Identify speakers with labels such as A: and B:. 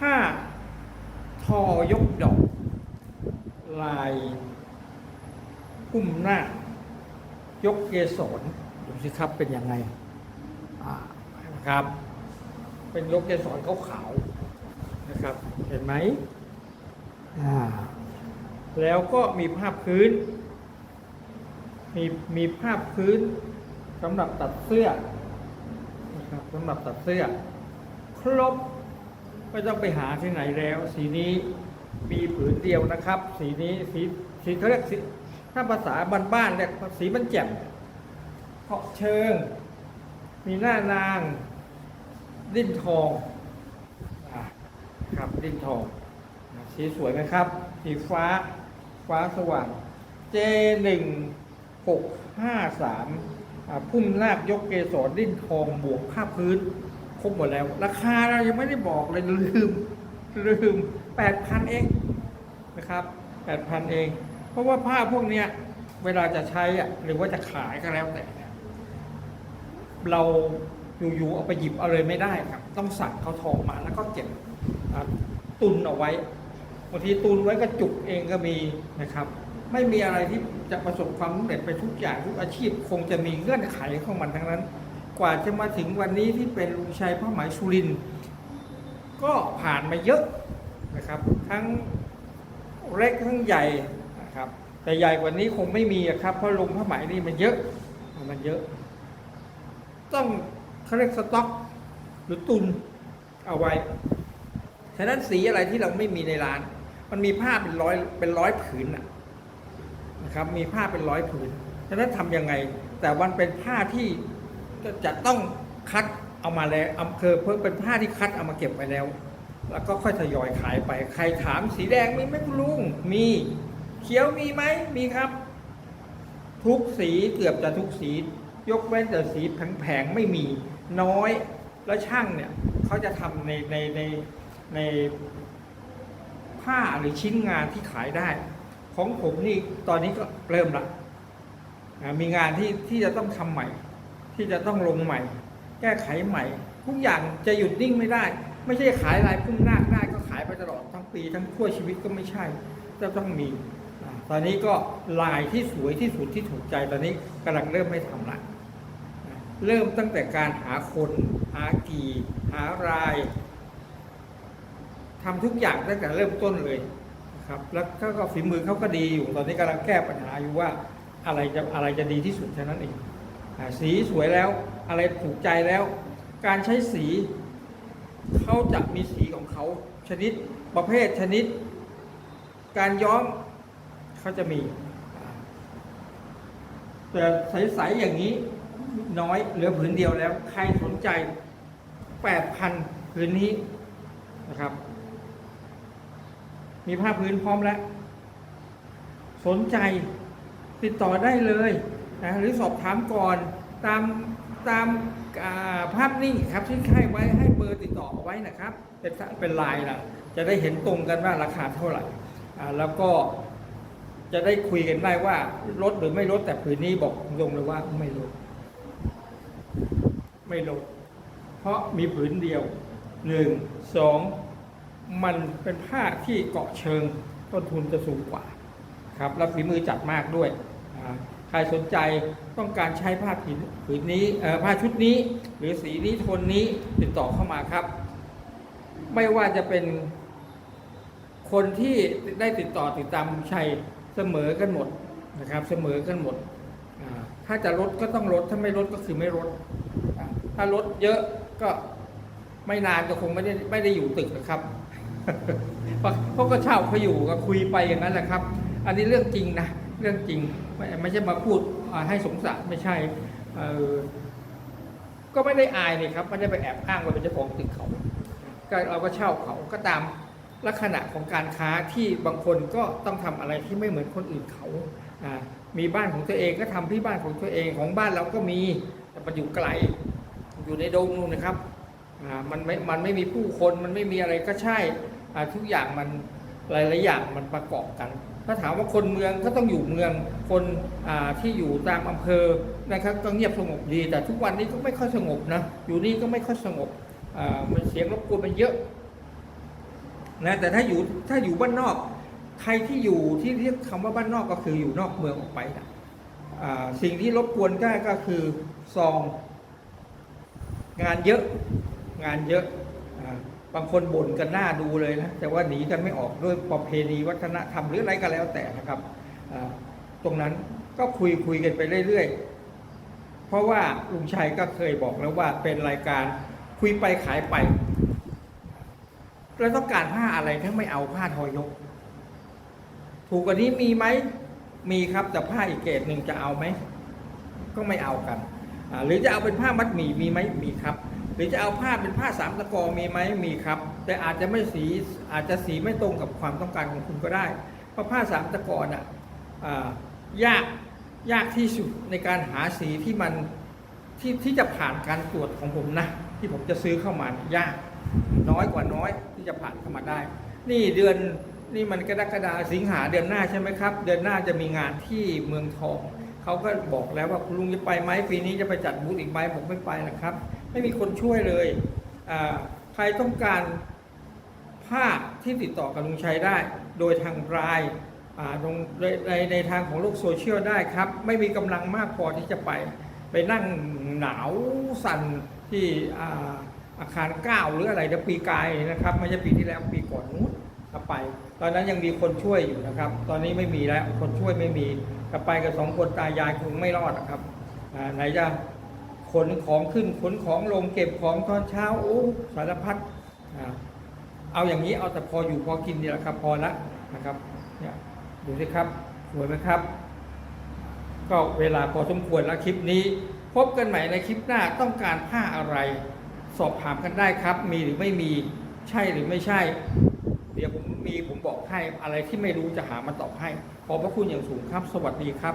A: ผ้าทอยกดอก ลายพุ่มหน้า ยกเกสรดูสิครับเป็นยังไงนะครับ เป็นยกเกสรขาวๆนะครับ เห็นไหมอ่าแล้วก็มีภาพพื้น มีมีภาพพื้นสำหรับตัดเสื้อนะครับสำหรับตัดเสื้อ ครบ ไม่ต้องไปหาที่ไหนแล้ว สีนี้มีผืนเดียวนะครับ สีนี้สีสีเขาเรียกสีถ้าภาษาบ้านๆเรียกสีมันแจ่มเพาะเชิง มีหน้านางดิ้นทองอครับดิ้นทองสีสวยไหมครับ สีฟ้าฟ้าสว่าง J หนึ่งหกห้าสามพุ่มนาคยกเกสรดิ้นทองบวกผ้าพื้น ครบหมดแล้ว ราคาเรายังไม่ได้บอกเลยลืมลืมแปดพันเองนะครับแปดพันเอง เพราะว่าผ้าพวกเนี้ยเวลาจะใช้อะหรือว่าจะขายก็แล้วแต่เราอยู่ๆเอาไปหยิบเอาเลยไม่ได้ครับ ต้องสั่งเขาทองมาแล้วก็เก็บตุนเอาไว้บางทีตุนไว้ก็จุกเองก็มีนะครับ ไม่มีอะไรที่จะประสบความสำเร็จไปทุกอย่างทุกอาชีพ คงจะมีเงื่อนไขของมันทั้งนั้น กว่าจะมาถึงวันนี้ที่เป็นลุงชัยผ้าไหมสุรินก็ผ่านมาเยอะนะครับ ทั้งเล็กทั้งใหญ่นะครับ แต่ใหญ่กว่านี้คงไม่มีครับเพราะลุงผ้าไหมนี่มันเยอะมันเยอะ ต้องเขาเรียกสต็อกหรือตุนเอาไว้ฉะนั้นสีอะไรที่เราไม่มีในร้าน มันมีผ้าเป็นร้อยเป็นร้อยผืนนะนะครับ มีผ้าเป็นร้อยผืนฉะนั้นทำยังไง แต่มันเป็นผ้าที่ จะต้องคัดเอามาแล้วอำเภอเพิ่งเป็นผ้าที่คัดเอามาเก็บไว้แล้ว แล้วก็ค่อยทยอยขายไปใครถามสีแดงมีไหมคุณลุงมีเขียวมีไหมมีครับ ทุกสีเกือบจะทุกสี ยกเว้นแต่สีแผงๆไม่มีน้อยแล้วช่างเนี่ยเขาจะทำในในในในผ้าหรือชิ้นงานที่ขายได้ ของผมนี่ตอนนี้ก็เริ่มละมีงานที่ที่จะต้องทำใหม่ ที่จะต้องลงใหม่ แก้ไขใหม่ ทุกอย่างจะหยุดนิ่งไม่ได้ ไม่ใช่ขายลายพุ่มหน้าได้ก็ขายไปตลอดทั้งปีทั้งทั่วชีวิตก็ไม่ใช่จะต้องมีตอนนี้ก็ลายที่สวยที่สุดที่ถูกใจตอนนี้กำลังเริ่มไม่ทำละเริ่มตั้งแต่การหาคน หากี่ หารายทำทุกอย่างตั้งแต่เริ่มต้นเลยครับ แล้วเขาก็ฝีมือเขาก็ดีอยู่ ตอนนี้กำลังแก้ปัญหาอยู่ว่าอะไรจะอะไรจะดีที่สุดแค่นั้นเอง สีสวยแล้วอะไรถูกใจแล้ว การใช้สีเขาจะมีสีของเขาชนิดประเภทชนิด การย้อมเขาจะมี แต่ใสๆอย่างนี้น้อยเหลือผืนเดียวแล้ว ใครสนใจแปดพันผืนนี้นะครับ มีผ้าพื้นพร้อมแล้ว สนใจติดต่อได้เลย นะหรือสอบถามก่อนตามตามภาพนิ่งครับที่ให้ไว้ให้เบอร์ติดต่อไว้นะครับ เป็นเป็นไลน์นะจะได้เห็นตรงกันว่าราคาเท่าไหร่แล้วก็จะได้คุยกันได้ว่าลดหรือไม่ลดแต่ผืนนี้บอกตรงเลยว่าไม่ลด ไม่ลด เพราะมีผืนเดียวหนึ่งสองมันเป็นผ้าที่เกาะเชิงต้นทุนจะสูงกว่า ครับ แล้วฝีมือจัดมากด้วย ใครสนใจต้องการใช้ผ้าผืนผืนนี้ผ้าชุดนี้ หรือสีนี้โทนนี้ติดต่อเข้ามาครับ ไม่ว่าจะเป็นคนที่ได้ติดต่อติดตามชัยเสมอกันหมดนะครับเสมอกันหมด ถ้าจะลดก็ต้องลดถ้าไม่ลดก็คือไม่ลด ถ้าลดเยอะก็ไม่นานก็คงไม่ได้ไม่ได้อยู่ตึกนะครับเพราะเขาก็เช่าเขาอยู่ก็คุยไปอย่างนั้นแหละครับ อันนี้เรื่องจริงนะ เรื่องจริงไม่ไม่ใช่มาพูดให้สงสารไม่ใช่ก็ไม่ได้อายนี่ครับไม่ได้ไปแอบอ้างว่าเป็นเจ้าของตึกเขาก็เราก็เช่าเขาก็ตามลักษณะของการค้าที่บางคนก็ต้องทำอะไรที่ไม่เหมือนคนอื่นเขาอ่ามีบ้านของตัวเองก็ทำที่บ้านของตัวเองของบ้านเราก็มีแต่มันอยู่ไกลอยู่ในดงนู่นนะครับอ่ามันไม่มันไม่มีผู้คนมันไม่มีอะไรก็ใช่อ่าทุกอย่างมันหลายๆอย่างมันประกอบกัน ถ้าถามว่าคนเมืองก็ต้องอยู่เมือง คนที่อยู่ตามอำเภอนะครับก็เงียบสงบดี แต่ทุกวันนี้ก็ไม่ค่อยสงบนะอยู่นี่ก็ไม่ค่อยสงบมันเสียงรบกวนมันเยอะนะแต่ถ้าอยู่ถ้าอยู่บ้านนอก ใครที่อยู่ที่เรียกคำว่าบ้านนอกก็คืออยู่นอกเมืองออกไปนะสิ่งที่รบกวนได้ก็คือซอง งานเยอะงานเยอะ บางคนบ่นกันหน้าดูเลยนะแต่ว่าหนีกันไม่ออกด้วยประเพณีวัฒนธรรมหรืออะไรก็แล้วแต่นะครับตรงนั้นก็คุยคุยกันไปเรื่อยๆ เพราะว่าลุงชัยก็เคยบอกแล้วว่าเป็นรายการคุยไปขายไป แล้วต้องการผ้าอะไรถ้าไม่เอาผ้าทอยก ถูกกว่านี้มีไหมมีครับแต่ผ้าอีกเกรดหนึ่งจะเอาไหมก็ไม่เอากันหรือจะเอาเป็นผ้ามัดหมี่มีไหมมีครับ หรือจะเอาผ้าเป็นผ้าสามตะกอมีไหมมีครับ แต่อาจจะไม่สีอาจจะสีไม่ตรงกับความต้องการของคุณก็ได้ เพราะผ้าสามตะกอน่ะอ่ายากยากที่สุดในการหาสีที่มันที่ที่จะผ่านการตรวจของผมนะ ที่ผมจะซื้อเข้ามายยากน้อยกว่าน้อยที่จะผ่านเข้ามาได้ นี่เดือนนี่มันกรกฎาสิงหาเดือนหน้าใช่ไหมครับ เดือนหน้าจะมีงานที่เมืองทองเขาก็บอกแล้วว่าคุณลุงจะไปไหมปีนี้จะไปจัดบูธอีกไหมผมไม่ไปนะครับ ไม่มีคนช่วยเลยใครต้องการภาพที่ติดต่อกับลุงชัยได้ โดยทางไลน์อ่าตรงในในในทางของโลกโซเชียลได้ครับ ไม่มีกำลังมากพอที่จะไป ไปนั่งหนาวสั่นที่อาอาคารเก้าหรืออะไรเดี๋ยวปีกายนะครับไม่ใช่ปีที่แล้วปีก่อนนู้นไป ตอนนั้นยังมีคนช่วยอยู่นะครับ ตอนนี้ไม่มีแล้วคนช่วยไม่มีถ้าไปกับสองคนตายายคงไม่รอดนะครับไหนจะ ขนของขึ้นขนของลงเก็บของตอนเช้าโอ้สารพัดเอาอย่างนี้เอาแต่พออยู่พอกินนี่แหละครับพอละนะครับเนี่ยดูสิครับสวยไหมครับ ก็เวลาพอสมควรแล้วคลิปนี้ พบกันใหม่ในคลิปหน้าต้องการผ้าอะไร สอบถามกันได้ครับ มีหรือไม่มีใช่หรือไม่ใช่ เดี๋ยวผมมีผมบอกให้อะไรที่ไม่รู้จะหามาตอบให้ขอบพระคุณอย่างสูงครับ สวัสดีครับ